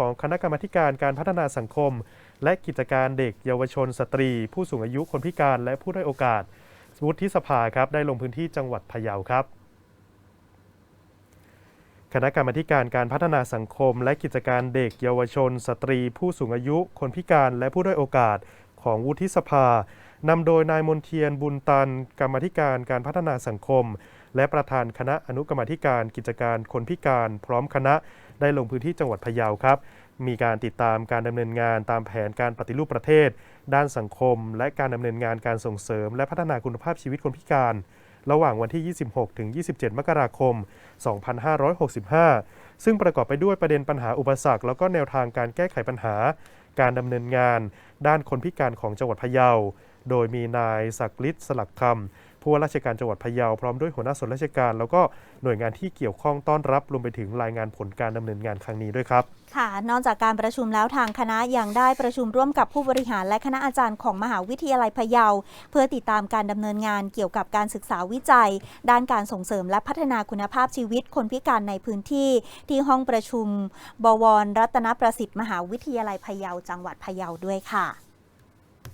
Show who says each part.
Speaker 1: ของคณะกรรมการการพัฒนาสังคม และกิจการเด็กเยาวชนสตรี ผู้สูงอายุคนพิการและผู้ด้อยโอกาสวุฒิสภาครับได้ลงพื้นที่จังหวัดพะเยาครับ คณะกรรมการการพัฒนาสังคม และกิจการเด็กเยาวชน สตรี ผู้สูงอายุ คนพิการและผู้ด้อยโอกาสของวุฒิสภานำโดยนายมนเทียนบุญตัน กรรมธิการการพัฒนาสังคม และประธานคณะอนุกรรมธิการกิจการคนพิการพร้อมคณะได้ลงพื้นที่จังหวัดพะเยาครับ มีการติดตามการดำเนินงานตามแผนการปฏิรูปประเทศ ด้านสังคม และการดำเนินงานการส่งเสริม และพัฒนาคุณภาพชีวิตคนพิการ ระหว่างวันที่ 26 ถึง 27 มกราคม 2565 ซึ่งประกอบไปด้วยประเด็นปัญหาอุปสรรค แล้วก็แนวทางการแก้ไขปัญหา การดำเนินงาน ด้านคนพิการของจังหวัดพะเยา โดยมีนายศักดิ์ฤทธิ์สลักคำ ผู้ว่าราชการจังหวัดพะเยาพร้อมด้วยหัวหน้าส่วนราชการ แล้วก็หน่วยงานที่เกี่ยวข้องต้อนรับรวมไปถึงรายงานผลการดำเนินงานครั้งนี้ด้วยครับ
Speaker 2: ค่ะ นอกจากการประชุมแล้วทางคณะยังได้ประชุมร่วมกับผู้บริหารและคณะอาจารย์ของมหาวิทยาลัยพะเยา เพื่อติดตามการดำเนินงานเกี่ยวกับการศึกษาวิจัย ด้านการส่งเสริมและพัฒนาคุณภาพชีวิตคนพิการในพื้นที่ ที่ห้องประชุม บวร รัตนประสิทธิ์มหาวิทยาลัยพะเยาจังหวัดพะเยาด้วยค่ะ